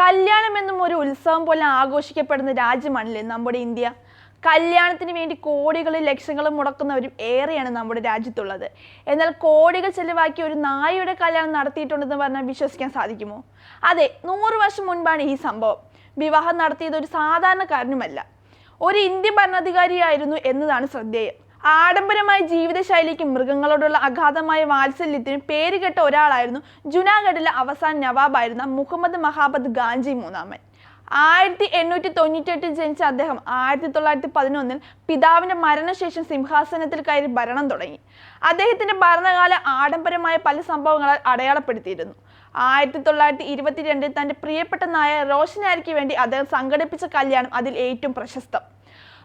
കല്യാണം എന്നും ഒരു ഉത്സവം പോലെ ആഘോഷിക്കപ്പെടുന്ന രാജ്യമാണല്ലേ നമ്മുടെ ഇന്ത്യ? കല്യാണത്തിന് വേണ്ടി കോടികളും ലക്ഷങ്ങളും മുടക്കുന്നവരും ഏറെയാണ് നമ്മുടെ രാജ്യത്തുള്ളത്. എന്നാൽ കോടികൾ ചെലവാക്കി ഒരു നായയുടെ കല്യാണം നടത്തിയിട്ടുണ്ടെന്ന് പറഞ്ഞാൽ വിശ്വസിക്കാൻ സാധിക്കുമോ? അതെ നൂറ് വർഷം മുൻപാണ് ഈ സംഭവം. വിവാഹം നടത്തിയത് ഒരു സാധാരണക്കാരനുമല്ല. ഒരു ഇന്ത്യൻ ഭരണാധികാരിയായിരുന്നു എന്നതാണ് ശ്രദ്ധേയം. ആഡംബരമായ ജീവിതശൈലിക്കും മൃഗങ്ങളോടുള്ള അഗാധമായ വാത്സല്യത്തിനും പേരുകെട്ട ഒരാളായിരുന്നു ജുനാഗഡിലെ അവസാന നവാബായിരുന്ന മുഹമ്മദ് മഹാബദ് ഗാഞ്ചി മൂന്നാമൻ. ആയിരത്തി എണ്ണൂറ്റി തൊണ്ണൂറ്റെട്ടിൽ ജനിച്ച അദ്ദേഹം ആയിരത്തി തൊള്ളായിരത്തി പതിനൊന്നിൽ പിതാവിന്റെ മരണശേഷം സിംഹാസനത്തിൽ കയറി ഭരണം തുടങ്ങി. അദ്ദേഹത്തിന്റെ ഭരണകാല ആഡംബരമായ പല സംഭവങ്ങളാൽ അടയാളപ്പെടുത്തിയിരുന്നു. ആയിരത്തി തൊള്ളായിരത്തി ഇരുപത്തിരണ്ടിൽ തന്റെ പ്രിയപ്പെട്ട നായ റോഷനാരിക്ക് വേണ്ടി അദ്ദേഹം സംഘടിപ്പിച്ച കല്യാണം അതിൽ ഏറ്റവും പ്രശസ്തം.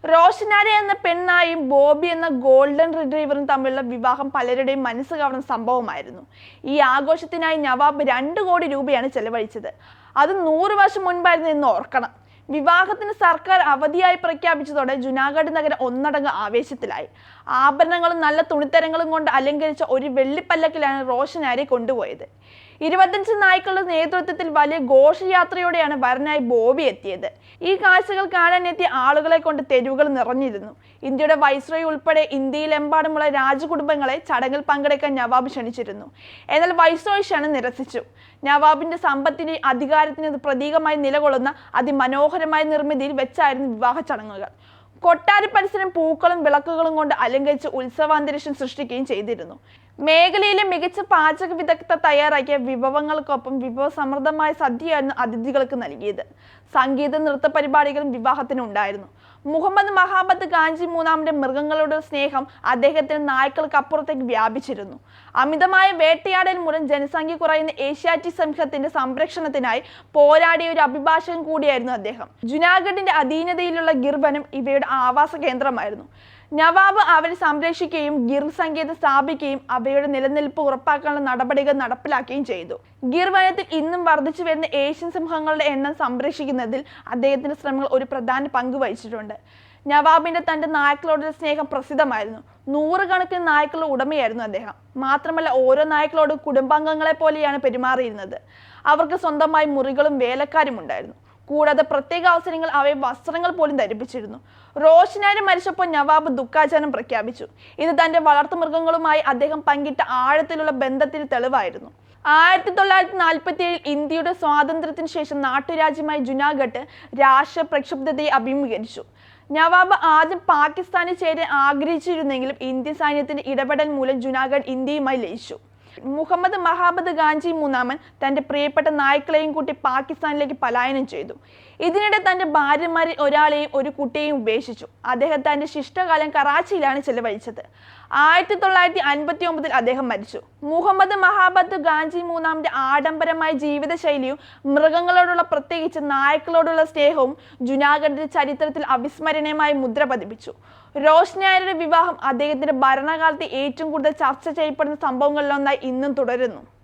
റോഷനാരി എന്ന പെണ്ണായും ബോബി എന്ന ഗോൾഡൻ റിട്രീവറും തമ്മിലുള്ള വിവാഹം പലരുടെയും മനസ്സ് കവർന്ന സംഭവമായിരുന്നു. ഈ ആഘോഷത്തിനായി നവാബ് രണ്ട് കോടി രൂപയാണ് ചെലവഴിച്ചത്. അത് നൂറ് വർഷം മുൻപായിരുന്നു എന്ന് ഓർക്കണം. വിവാഹത്തിന് സർക്കാർ അവധിയായി പ്രഖ്യാപിച്ചതോടെ ജുനാഗഡ് നഗരം ഒന്നടങ്ക് ആവേശത്തിലായി. ആഭരണങ്ങളും നല്ല തുണിത്തരങ്ങളും കൊണ്ട് അലങ്കരിച്ച ഒരു വെള്ളിപ്പല്ലക്കിലാണ് റോഷനാരി കൊണ്ടുപോയത്. ഇരുപത്തഞ്ച് നായ്ക്കളുടെ നേതൃത്വത്തിൽ വലിയ ഘോഷയാത്രയോടെയാണ് വരനായി ബോബി എത്തിയത്. ഈ കാഴ്ചകൾ കാണാനെത്തിയ ആളുകളെ കൊണ്ട് തെരുവുകൾ നിറഞ്ഞിരുന്നു. ഇന്ത്യയുടെ വൈസ്രോയ് ഉൾപ്പെടെ ഇന്ത്യയിലെമ്പാടുമുള്ള രാജകുടുംബങ്ങളെ ചടങ്ങിൽ പങ്കെടുക്കാൻ നവാബ് ക്ഷണിച്ചിരുന്നു. എന്നാൽ വൈസ്രോയ് ക്ഷണം നിരസിച്ചു. നവാബിന്റെ സമ്പത്തിന് അധികാരത്തിന് പ്രതീകമായി നിലകൊള്ളുന്ന അതിമനോഹരമായ നിർമ്മിതിയിൽ വെച്ചായിരുന്നു വിവാഹ ചടങ്ങുകൾ. കൊട്ടാര പരിസരം പൂക്കളും വിളക്കുകളും കൊണ്ട് അലങ്കരിച്ച് ഉത്സവാന്തരീക്ഷം സൃഷ്ടിക്കുകയും ചെയ്തിരുന്നു. മേഖലയിലെ മികച്ച പാചക വിദഗ്ധ തയ്യാറാക്കിയ വിഭവങ്ങൾക്കൊപ്പം വിഭവസമൃദ്ധമായ സദ്യയായിരുന്നു അതിഥികൾക്ക് നൽകിയത്. സംഗീത നൃത്ത പരിപാടികളും വിവാഹത്തിനുണ്ടായിരുന്നു. മുഹമ്മദ് മഹാബത്ത് ഗാഞ്ചി മൂന്നാമന്റെ മൃഗങ്ങളുടെ സ്നേഹം അദ്ദേഹത്തിന് നായ്ക്കൾക്ക് അപ്പുറത്തേക്ക് വ്യാപിച്ചിരുന്നു. അമിതമായ വേട്ടയാടൽ മൂലം ജനസംഖ്യ കുറയുന്ന ഏഷ്യാറ്റിക് സംഘത്തിന്റെ സംരക്ഷണത്തിനായി പോരാടിയ ഒരു അഭിഭാഷകൻ കൂടിയായിരുന്നു അദ്ദേഹം. ജുനാഗഡിന്റെ അധീനതയിലുള്ള ഗിർവനം ഇവയുടെ ആവാസ കേന്ദ്രമായിരുന്നു. നവാബ് അവരെ സംരക്ഷിക്കുകയും ഗിർ സങ്കേതം സ്ഥാപിക്കുകയും അവയുടെ നിലനിൽപ്പ് ഉറപ്പാക്കാനുള്ള നടപടികൾ നടപ്പിലാക്കുകയും ചെയ്തു. ഗിർ വനത്തിൽ ഇന്നും വർദ്ധിച്ചു വരുന്ന ഏഷ്യൻ സിംഹങ്ങളുടെ എണ്ണം സംരക്ഷിക്കുന്നതിൽ അദ്ദേഹത്തിന്റെ ശ്രമങ്ങൾ ഒരു പ്രധാന പങ്ക് വഹിച്ചിട്ടുണ്ട്. നവാബിന്റെ തന്റെ നായ്ക്കളോടുള്ള സ്നേഹം പ്രസിദ്ധമായിരുന്നു. നൂറുകണക്കിന് നായ്ക്കളുടെ ഉടമയായിരുന്നു അദ്ദേഹം. മാത്രമല്ല ഓരോ നായ്ക്കളോടും കുടുംബാംഗങ്ങളെ പോലെയാണ് പെരുമാറിയിരുന്നത്. അവർക്ക് സ്വന്തമായി മുറികളും വേലക്കാരും ഉണ്ടായിരുന്നു. കൂടാതെ പ്രത്യേക അവസരങ്ങൾ അവയെ വസ്ത്രങ്ങൾ പോലും ധരിപ്പിച്ചിരുന്നു. റോഷനാരി മരിച്ചപ്പോൾ നവാബ് ദുഃഖാചാരം പ്രഖ്യാപിച്ചു. ഇത് തന്റെ വളർത്തുമൃഗങ്ങളുമായി അദ്ദേഹം പങ്കിട്ട ആഴത്തിലുള്ള ബന്ധത്തിന് തെളിവായിരുന്നു. ആയിരത്തി തൊള്ളായിരത്തി നാൽപ്പത്തി ഏഴിൽ ഇന്ത്യയുടെ സ്വാതന്ത്ര്യത്തിന് ശേഷം നാട്ടുരാജ്യമായ ജുനാഗഡ് രാഷ്ട്ര പ്രക്ഷുബ്ധതയെ അഭിമുഖീകരിച്ചു. നവാബ് ആദ്യം പാകിസ്ഥാനിൽ ചേരാൻ ആഗ്രഹിച്ചിരുന്നെങ്കിലും ഇന്ത്യൻ സൈന്യത്തിന്റെ ഇടപെടൽ മൂലം ജുനാഗഡ് ഇന്ത്യയുമായി ലയിച്ചു. മുഹമ്മദ് മഹാബദ് ഗാഞ്ചി മൂന്നാമൻ തന്റെ പ്രിയപ്പെട്ട നായ്ക്കളെയും കൂട്ടി പാകിസ്ഥാനിലേക്ക് പലായനം ചെയ്തു. ഇതിനിടെ തന്റെ ഭാര്യമാരിൽ ഒരാളെയും ഒരു കുട്ടിയെയും ഉപേക്ഷിച്ചു. അദ്ദേഹം തന്റെ ശിഷ്ടകാലം കറാച്ചിയിലാണ് ചെലവഴിച്ചത്. ആയിരത്തി തൊള്ളായിരത്തി അൻപത്തി ഒമ്പതിൽ അദ്ദേഹം മരിച്ചു. മുഹമ്മദ് മഹാബദ് ഗാഞ്ചി മൂന്നാമിന്റെ ആഡംബരമായ ജീവിതശൈലിയും മൃഗങ്ങളോടുള്ള പ്രത്യേകിച്ച് നായ്ക്കളോടുള്ള സ്നേഹവും ജുനാഗഡിന്റെ ചരിത്രത്തിൽ അവിസ്മരണീയമായി മുദ്ര പതിപ്പിച്ചു. റോഷ്നായരുടെ വിവാഹം അദ്ദേഹത്തിന്റെ ഭരണകാലത്ത് ഏറ്റവും കൂടുതൽ ചർച്ച ചെയ്യപ്പെടുന്ന സംഭവങ്ങളിലൊന്നായി ഇന്നും തുടരുന്നു.